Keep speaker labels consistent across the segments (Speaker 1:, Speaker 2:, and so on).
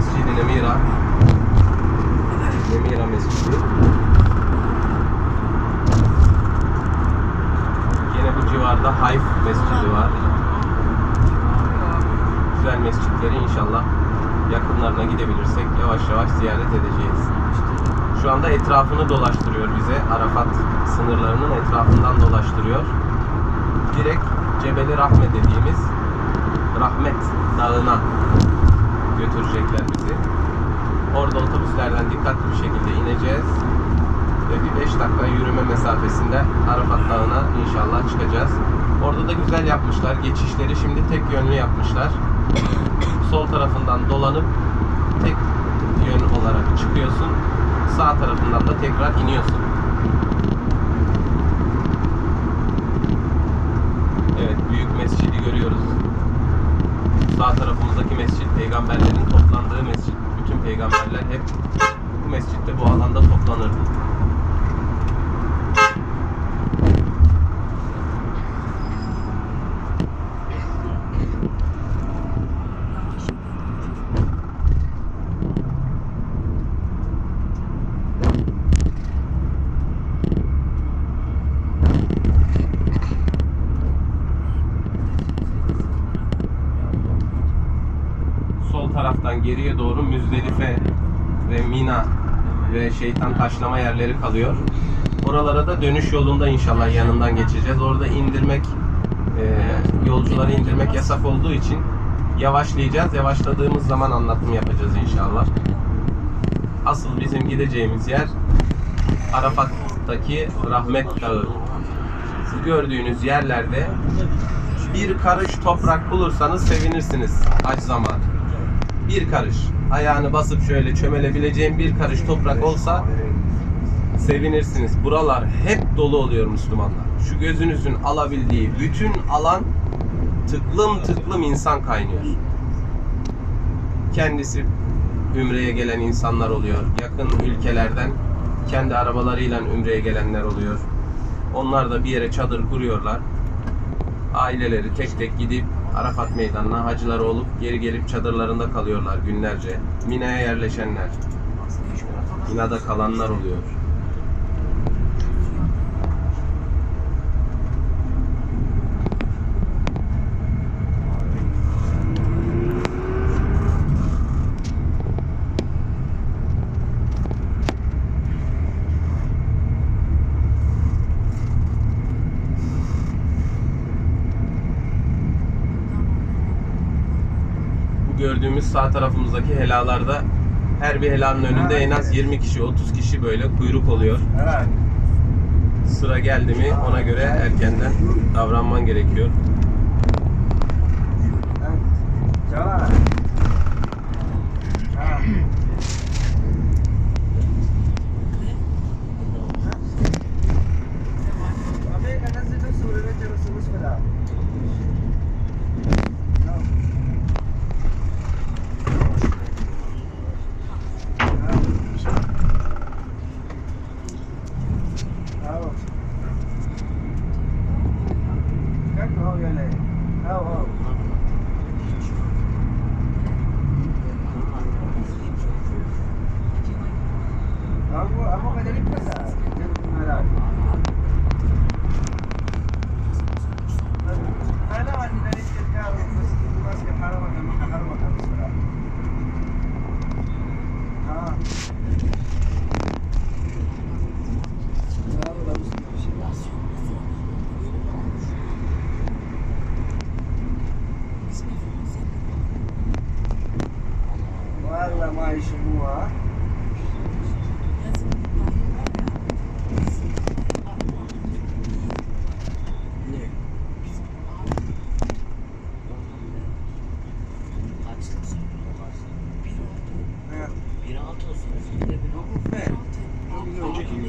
Speaker 1: Mescid-i Nemira. Nemira Mescidi. Yine bu civarda Hayf Mescidi var. Güzel mescitleri inşallah yakınlarına gidebilirsek yavaş yavaş ziyaret edeceğiz. Şu anda etrafını dolaştırıyor bize. Arafat sınırlarının etrafından dolaştırıyor. Direkt Cebeli Rahme dediğimiz Rahmet Dağı'na götürecekler bizi. Orada otobüslerden dikkatli bir şekilde ineceğiz. Ve bir 5 dakika yürüme mesafesinde Arafat Dağı'na inşallah çıkacağız. Orada da güzel yapmışlar. Geçişleri şimdi tek yönlü yapmışlar. Sol tarafından dolanıp tek yön olarak çıkıyorsun. Sağ tarafından da tekrar iniyorsun. Evet, büyük mescidi görüyoruz. Sağ tarafımızdaki mescit peygamberlerin toplandığı mescit. Bütün peygamberler hep bu mescitte bu alanda toplanırdı. Geriye doğru Müzdelife ve Mina ve şeytan taşlama yerleri kalıyor. Oralara da dönüş yolunda inşallah yanından geçeceğiz. Orada indirmek, e, yolcuları indirmek yasak olduğu için yavaşlayacağız. Yavaşladığımız zaman anlatım yapacağız inşallah. Asıl bizim gideceğimiz yer Arafat'taki Rahmet Dağı. Siz gördüğünüz yerlerde bir karış toprak bulursanız sevinirsiniz hac zamanı. Bir karış. Ayağını basıp şöyle çömelebileceğin bir karış toprak olsa sevinirsiniz. Buralar hep dolu oluyor Müslümanlar. Şu gözünüzün alabildiği bütün alan tıklım tıklım insan kaynıyor. Kendisi Ümre'ye gelen insanlar oluyor. Yakın ülkelerden kendi arabalarıyla Ümre'ye gelenler oluyor. Onlar da bir yere çadır kuruyorlar. Aileleri tek tek gidip Arafat meydanına hacılar olup geri gelip çadırlarında kalıyorlar günlerce. Mina'ya yerleşenler. Mina'da kalanlar oluyor. Bu gördüğümüz sağ tarafımızdaki helalarda her bir helanın önünde en az 20 kişi, 30 kişi böyle kuyruk oluyor. Sıra geldi mi ona göre erkenden davranman gerekiyor.
Speaker 2: हो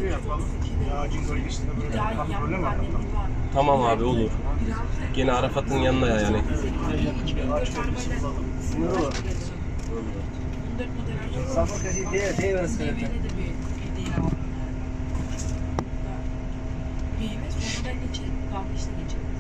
Speaker 2: mü yapalım?
Speaker 1: Tamam abi olur. Gene Arafat'ın yanına yani.
Speaker 3: Sama kasih harus kena.
Speaker 4: Meyve sonradan geçelim, kahve işte geçelim.